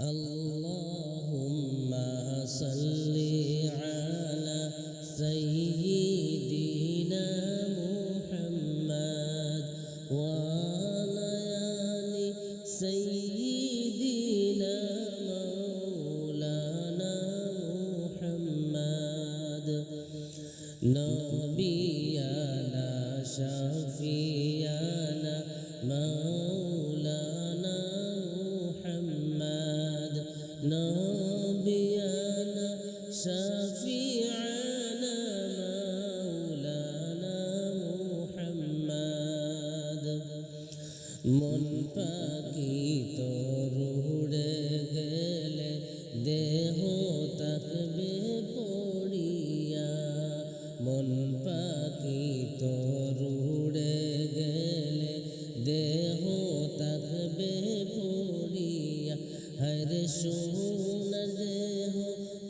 اللهم صل على سيدنا محمد وعلى آل سيدنا مولانا محمد. মন পাখি তরুড়ে গেলে দেহ থাকবে পড়িয়া। মন পাখি তরুড়ে গেলে দেহ থাকবে পড়িয়া। হরে সোন দেহ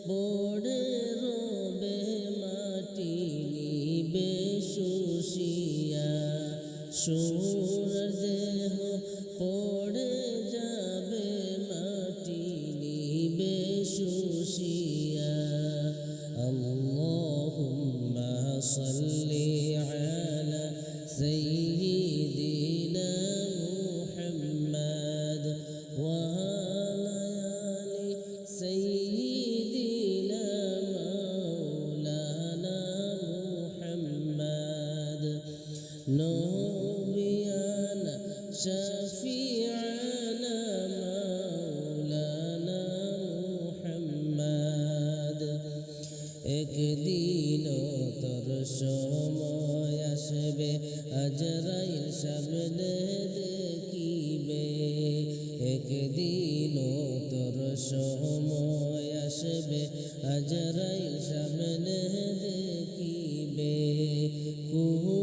পড়ে রবে মাটি নিবে শুষিয়া। সুর مغشوشيا اللهم صل على سيدنا محمد وعلى سيدنا مولانا محمد. একদিন তোর সময় আসবে, আজরাইল সামনে দেখিবে। একদিন তোর সময় আসবে, আজরাইল সামনে দেখিবে। কোন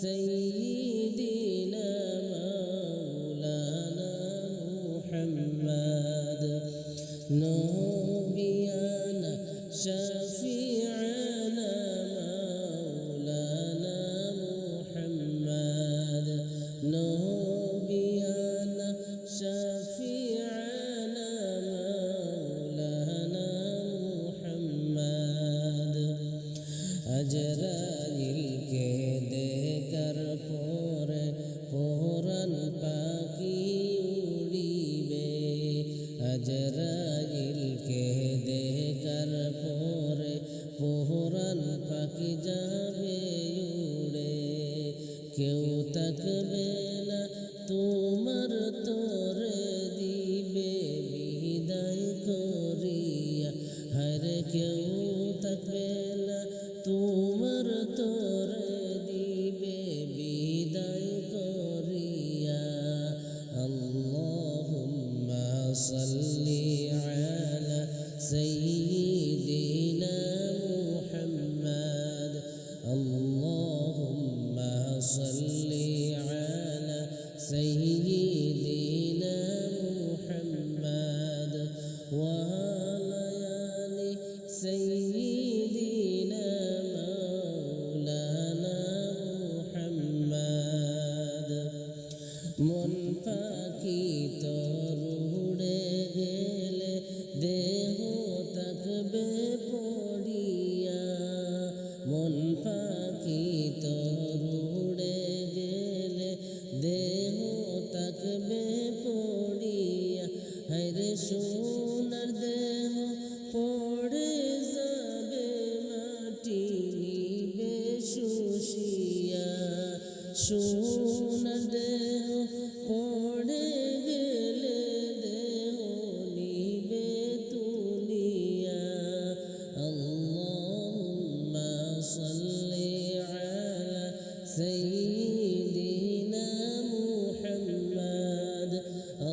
আলি সাইয়্যিদিনা মাওলানা মুহাম্মাদ পাখি যাবে উড়ে। কেউ থাকবে না, তোমার তোরে দিবে বিদায় করিয়া। হরে কেউ থাকবে না, তোমার তোরে দিবে বিদায় করিয়া। আল্লাহুম্মা সাল্লি আলা সাইয়্যিদিনা sem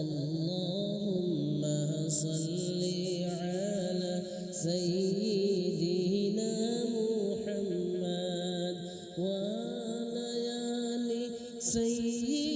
اللهم صل على سيدنا محمد وعلى سيدنا